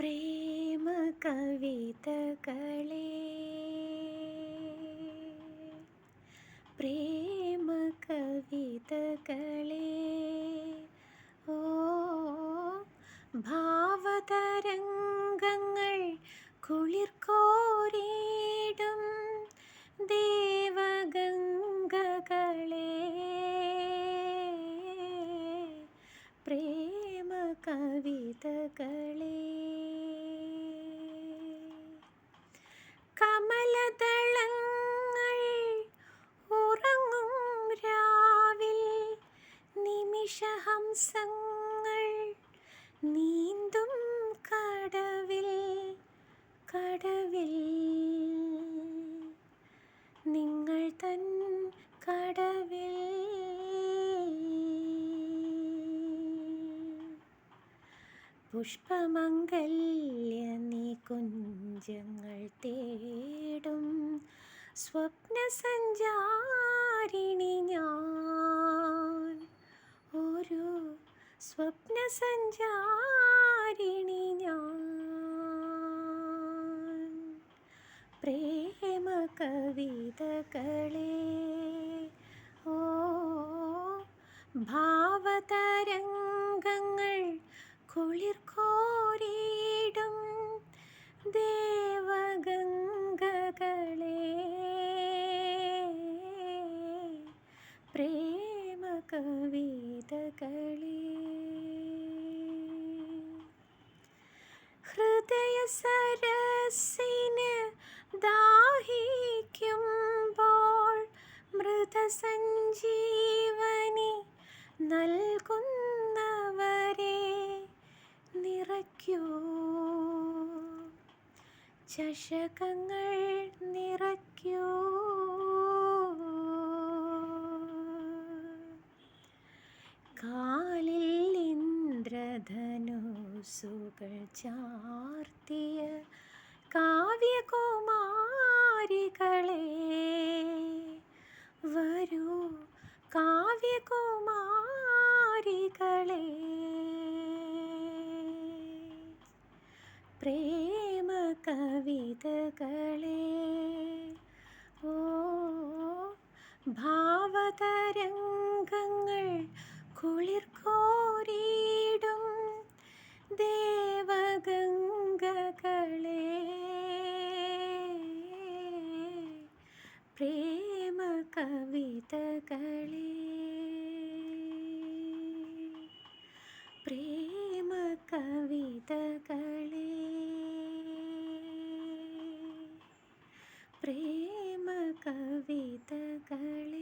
പ്രേമ കവിതകളെ. പ്രേമ കവിതകളെ. ഓ ഭാവതരംഗങ്ങൾ കുളിർക്കോരിടും ദേവഗംഗകളെ. പ്രേമ കവിതകളെ. കമലദളങ്ങൾ ഉറങ്ങും രാവിൽ നിമിഷഹംസങ്ങൾ നീന്തും കടവിൽ കടവിൽ. നിങ്ങൾ തൻ കടവിൽ. പുഷ്പമംഗല്യ നീ കുഞ്ചങ്ങൾ തേടും സ്വപ്ന സഞ്ചാരിണി ഞാൻ. ഒരു സ്വപ്ന സഞ്ചാരിണി ഞാൻ. പ്രേമ കവിതകളെ കവിതകളെ. ഹൃദയ സരസിന് ദാഹിക്കുമ്പോൾ മൃതസഞ്ജീവനി നൽകുന്നവരെ നിറയ്ക്കൂ. ചഷകങ്ങൾ നിറയ്ക്കൂ. ഇന്ദ്രധനുസുകൾ ചാർത്തിയ കാവ്യകുമാരികളെ വരൂ കാവ്യകുമാരികളെ. പ്രേമ കവിതകളെ ഓ ഭാവതരംഗങ്ങൾ കവിതകളെ പ്രേമ കവിതകളെ. പ്രേമ കവിതകളെ.